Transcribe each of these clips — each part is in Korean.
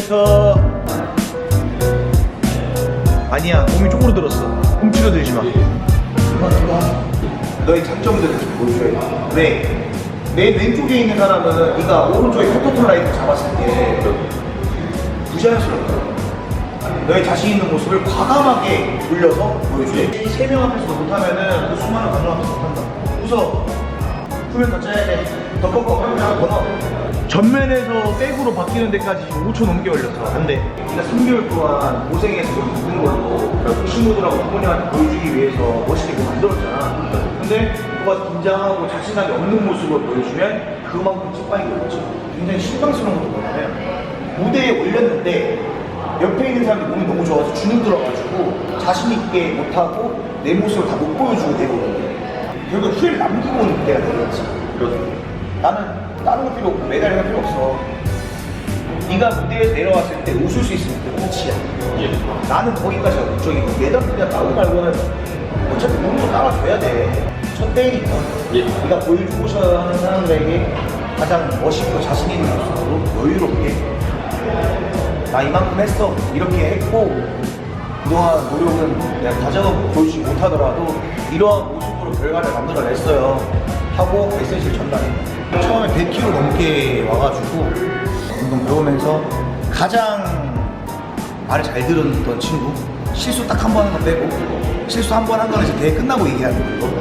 뱉어 아니야 몸이 쪽으로 들었어 훔치려 들지 마 너의 장점들을 좀 보여줘야 돼 왜? 내 왼쪽에 있는 사람은 네가 오른쪽에 포토톨 라이트 잡았을 때 부자연스럽다 너의 자신 있는 모습을 과감하게 돌려서 보여줘야 돼. 세명 앞에서 못하면은 그 수많은 관众앞에서 못한다. 웃어. 후면 더 짜야 돼. 그러면 더 넣어. 전면에서 백으로 바뀌는 데까지 5초 넘게 걸렸어. 안 돼. 네가 3개월 동안 고생해서 좀 있는 걸로 친구들하고 부모님한테 보여주기 위해서 멋있게 만들었잖아. 근데 너가 긴장하고 자신감이 없는 모습을 보여주면 그만큼 찌빠이 걸렸지. 굉장히 실망스러운 것도 뭐냐면 무대에 올렸는데 옆에 있는 사람이 몸이 너무 좋아서 주눅 들어가지고 자신 있게 못하고 내 모습을 다 못 보여주고 되거든요. 결국 후회를 남기고 오는 무대가 되겠지. 나는 다른 거 필요 없고 메달 거 필요 없어. 네가 무대에서 내려왔을 때 웃을 수 있으면 그게 끝이야. 나는 거기까지가 목적이고 메달 그냥 나오고 말고는 어차피 몸으로 따라줘야 돼. 첫 때니까. 네가 보여주고 싶어 하는 사람들에게 가장 멋있고 자신 있는 모습으로 여유롭게 나 이만큼 했어 이렇게 했고 그동안 노력은 내가 다져도 보여주지 못하더라도 이러한 모습으로 결과를 만들어냈어요 하고 메시지를 전달해 처음에 100kg 넘게 와가지고 운동 배우면서 가장 말을 잘 들었던 친구 실수 딱 한 번 한 거 빼고 실수 한 번 한 거는 이제 대회 끝나고 얘기하는 거고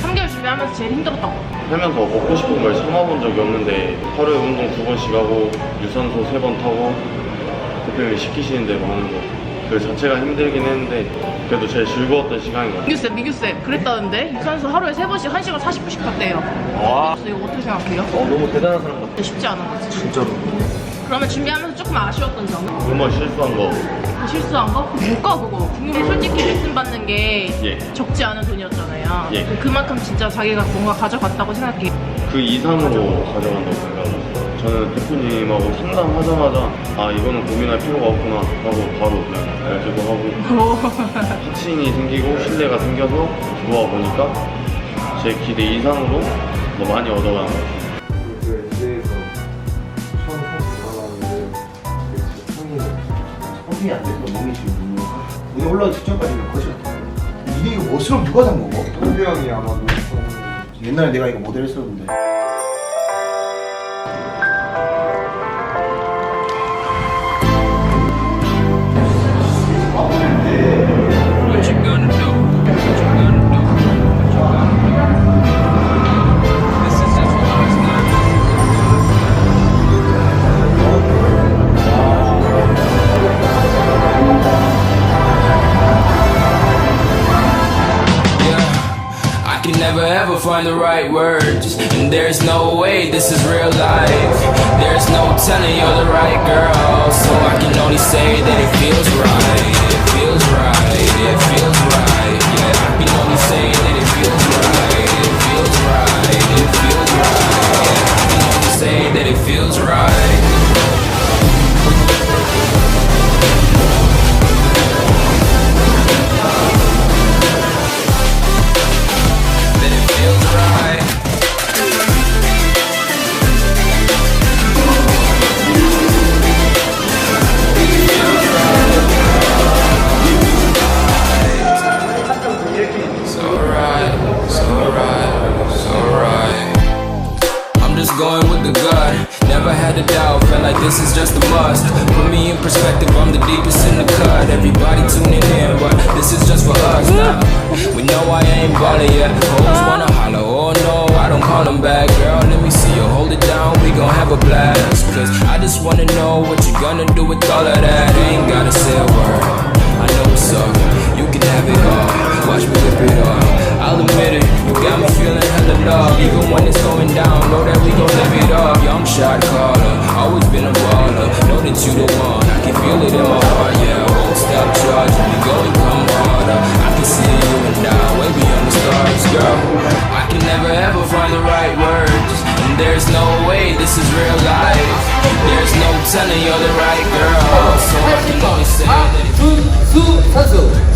3개월 준비하면서 제일 힘들었던 거. 하면서 먹고 싶은 걸 참아본 적이 없는데 하루에 운동 두 번씩 하고 유산소 세 번 타고 대표님이 시키시는 대로 하는 거. 그 자체가 힘들긴 했는데 그래도 제일 즐거웠던 시간인 것 같아요. 미규쌤, 미규쌤. 그랬다는데 유산소 하루에 3번씩 1시간 40분씩 갔대요. 와. 그래서 이거 어떻게 생각해요? 어, 너무 대단한 사람 같아 쉽지 않은 거지. 진짜로 그러면 준비하면서 조금 아쉬웠던 점은? 음악 실수한 거 그 실수한 거? 못가 그거. 국민이 솔직히 레슨 받는 게 예. 적지 않은 돈이었잖아요. 예. 그- 그만큼 진짜 자기가 뭔가 가져갔다고 생각해. 그 이상으로 가져간다고 생각했어요. 저는 대표님하고 상담하자마자 아 이거는 고민할 필요가 없구나 하고 바로 그냥 알기도 하고 확신이 생기고 신뢰가 생겨서 들어와 보니까 제 기대 이상으로 더 많이 얻어가는 것 같아요. 그 무대에서 처음 나가는데 그 형이 호흡이 안 돼서 몸이 지금 무대 올라가기 직전까지는 같아 이게 이거 멋으로 누가 산 거고? 동규 형이 아마 옛날에 내가 이거 모델 했었는데 can never ever find the right words. And there's no way this is real life. There's no telling you're the right girl. So I can only say that it feels right. Ain't ballin' yet. Hoes wanna holler, oh no, I don't call them back. Girl, let me see you hold it down, we gon' have a blast. Cause I just wanna know what you gonna do with all of that. Ain't gotta say a word. I know what's up, you can have it all. Watch me whip it up. I'll admit it, you got me feeling hella love. Even when it's going down, know that we gon' live it up. Young shot caller, always been a baller. Know that you the one, I can feel it in my heart, yeah. Won't stop charging, we go Puzzle.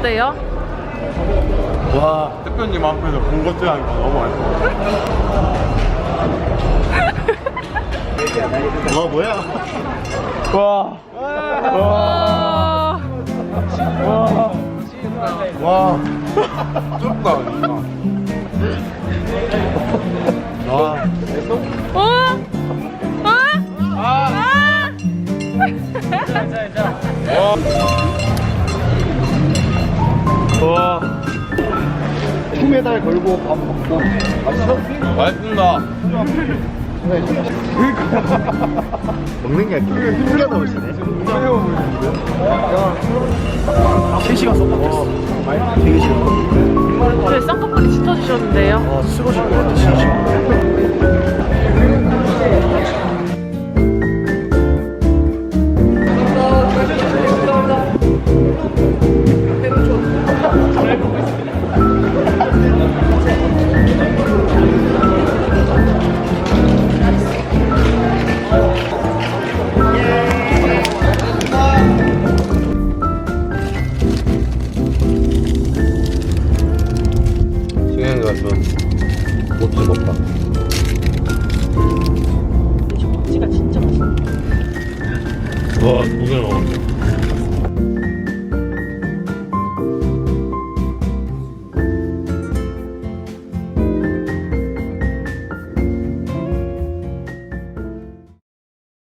수 선수 와 대표님 앞에서 본 것들 하니까 너무 맛있어 와 뭐야? 와 와. 와. 좁다 와 어? 어? 아! 와 투메달 걸고 밥 먹고 맛있어? 맛있습니다 먹는 게 아니라 흘려 넣으시네. 3시간 썼다. 되게 싫어. 네, 쌍꺼풀이 짙어지셨는데요. 아, 쓰러질 것 같아, 진짜. 와 고생 먹었네